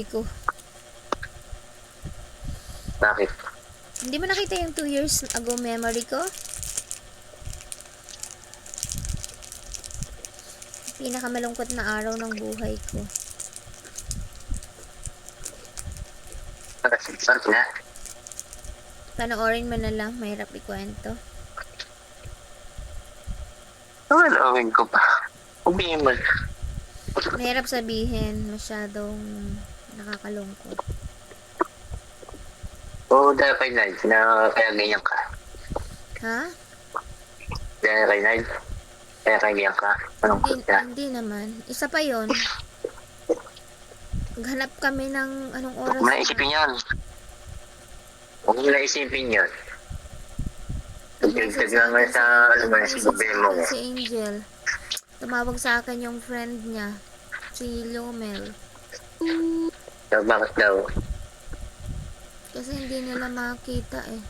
ko. Bakit? Hindi mo nakita yung 2 years ago memory ko? Pinakamalungkot na araw ng buhay ko. Bakit na? Panoorin mo na lang, mahirap ikwento. Nawalawin ko pa. Ubihin mo. Mahirap sabihin, masyadong nakakalungkot. Oo, dahil kay Nard, na kaya ganyan ka. Ha? Dahil kay Nard, kaya ganyan ka. Anong Hindi, kuta? hindi naman. Isa pa yon. Maghanap kami ng anong Huwag oras. mo na isipin yan. Huwag mo na isipin yan. Pagdagdag na nga sa, ano ba, sa mo. Si Angel. Tumawag sa akin yung friend niya. Si Lomel. So, bakit daw? Kasi hindi nila makita eh.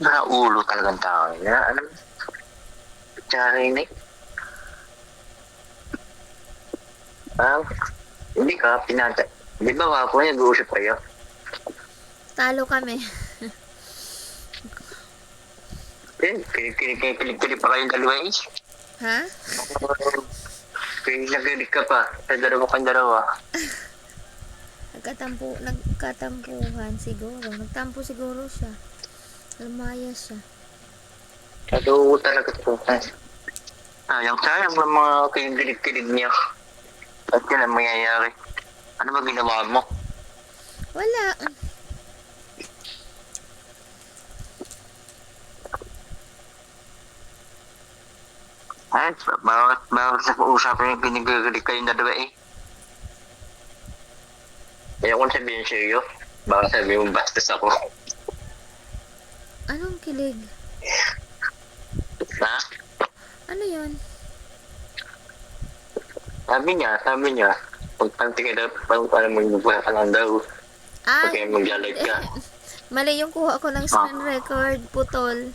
Nakaulo talagang tao. Na, ano? Tsaka rin eh. Ah, hindi ka, pinata. Di ba ako, nag-uusap kayo? Talo kami. Eh, kinig-kinig pa kayong dalawa eh. ha? Kinig ka pa. Sa dalawa kang dalawa. Nagkatampu, nagkatampuhan siguro. Nagtampo siguro siya. Lumaya siya. Kadugo talaga po. Sayang, sayang lang mga kinig-kinig niya. At yun ang mangyayari. Ano ba ginawa mo? Wala. Ay, bawat, bawat sa usapan yung pinagagalit kayong dalawa eh. Ayaw kong sabihin sa iyo. Baka sabihin mo bastos ako. Anong kilig? Ha? Ano yon? Sabi niya, sabi niya, pag pantingin daw, pag alam mo yung ka lang daw. Ah, kayo maglalag ka. mali yung kuha ko ng screen record, putol.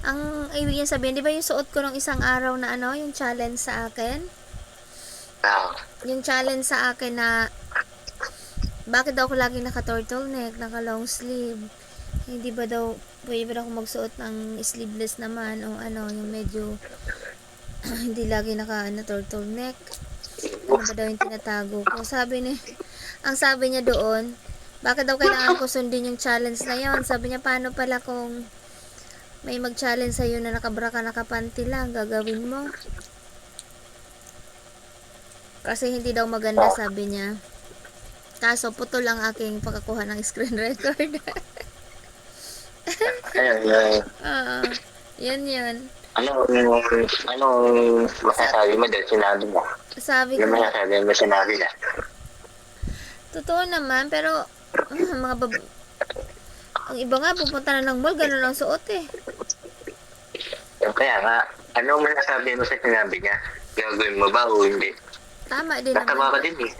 Ang ibig niya sabihin, di ba yung suot ko ng isang araw na ano, yung challenge sa akin? Ah, Yung challenge sa akin na bakit daw ako laging naka-turtleneck, naka-long sleeve? Hindi ba daw, pwede ba daw ako magsuot ng sleeveless naman o ano, yung medyo hindi lagi naka ano, turtleneck? Ano ba daw yung tinatago ko? Sabi ni, ang sabi niya doon, bakit daw kailangan ko sundin yung challenge na yon? Sabi niya, paano pala kung may mag-challenge sa'yo na nakabra ka, nakapanty lang, gagawin mo? Kasi hindi daw maganda, sabi niya. Kaso, putol ang aking pagkakuha ng screen record. ayun, ayun. Oo. yan yun. Ano, ano, masasabi mo dahil sinabi mo? Sabi Ano ko, masasabi mo sinabi na? totoo naman, pero ah, mga bab... Ang iba nga, pupunta na ng mall, ganun ang suot eh. Kaya nga, ano masasabi mo sa sinabi niya? Gagawin mo ba o hindi? Tama din Tatawa ka naman. din eh.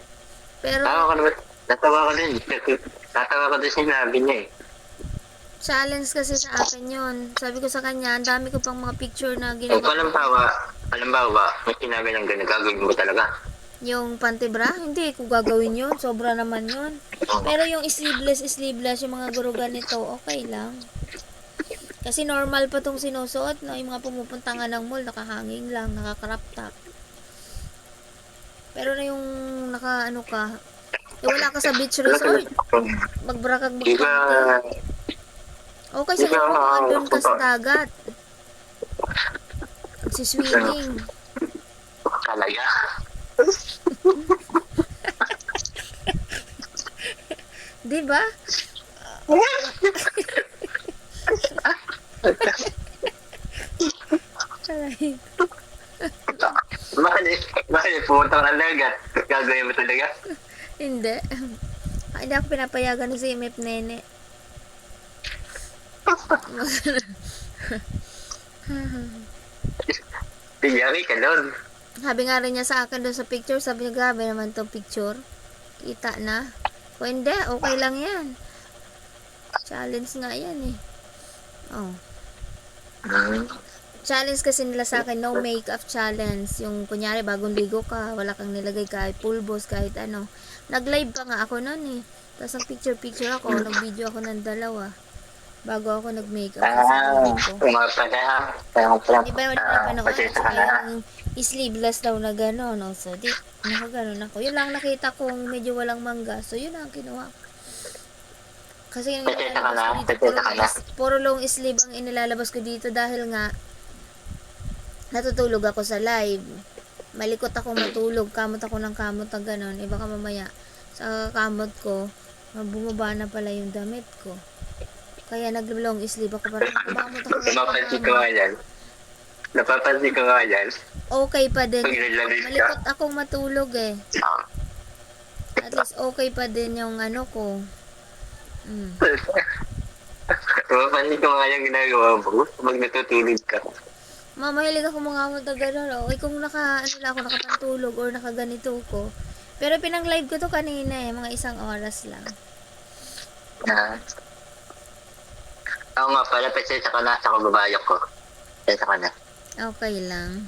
Pero, Tatawa ka naman. Tatawa ka din. Tatawa ka din sa sinabi niya eh. challenge kasi sa akin yun. Sabi ko sa kanya, ang dami ko pang mga picture na Kung ginawa. palambawa, palambawa, may sinabi ng gano'n, gagawin mo talaga. Yung pantibra, hindi ko gagawin yun. Sobra naman yun. Pero yung sleeveless, sleeveless, yung mga guro ganito, okay lang. Kasi normal pa tong sinusuot, no? Yung mga pumupunta nga ng mall, nakahanging lang, naka-crop top. Pero na yung naka, ano ka, eh, wala ka sa beach resort, magbra kag magpanty. Okay sa iyo andun ka sa dagat. Si swimming. talaga? Di ba? Aray. Bakit, bakit pumunta ka ng dagat? Gagawin mo talaga? Hindi. Hindi ako pinapayagan si MF Nene. Tingari ka doon. Sabi nga rin niya sa akin doon sa picture, sabi niya, grabe naman tong picture. Kita na. O hindi, okay lang yan. Challenge nga yan eh. Oh. Challenge kasi nila sa akin, no makeup challenge. Yung kunyari, bagong ligo ka, wala kang nilagay kahit pulbos, kahit ano. Nag-live pa nga ako noon eh. Tapos ang picture-picture ako, nag-video ako ng dalawa. Bago ako nag-makeup. Kasi Ah, sabi ko, nga pala. Kaya pala. Di ba wala Ah, na panood? pasensya ka Saka na. yung sleeveless daw na gano'n. No? So, di, nakaganon ako. Yun lang nakita kong medyo walang mangga. So, yun ang kinuha. ko. Kasi yung na, nilalabas ko dito, puro, na. long- puro long sleeve ang inilalabas ko dito dahil nga natutulog ako sa live. Malikot ako matulog, kamot ako ng kamot na gano'n. Iba ka mamaya sa kamot ko, bumaba na pala yung damit ko. Kaya nag-long sleeve ako para kumamot ako. Napapansin ko nga yan. Napapansin ko nga yan. okay pa din. Malikot akong matulog eh. Ah. At least okay pa din yung ano ko. Mm. Napapansin ko nga yung ginagawa mo. Pag natutulog ka. Mamahilig ako mga na gano'n. Okay, kung naka, ano lang ako, nakapantulog or nakaganito ko. Pero pinang live ko to kanina eh, mga isang oras lang. Ah. Oo nga pala, pasensya ka na sa kababayak ko. Pasensya ka na. Okay lang.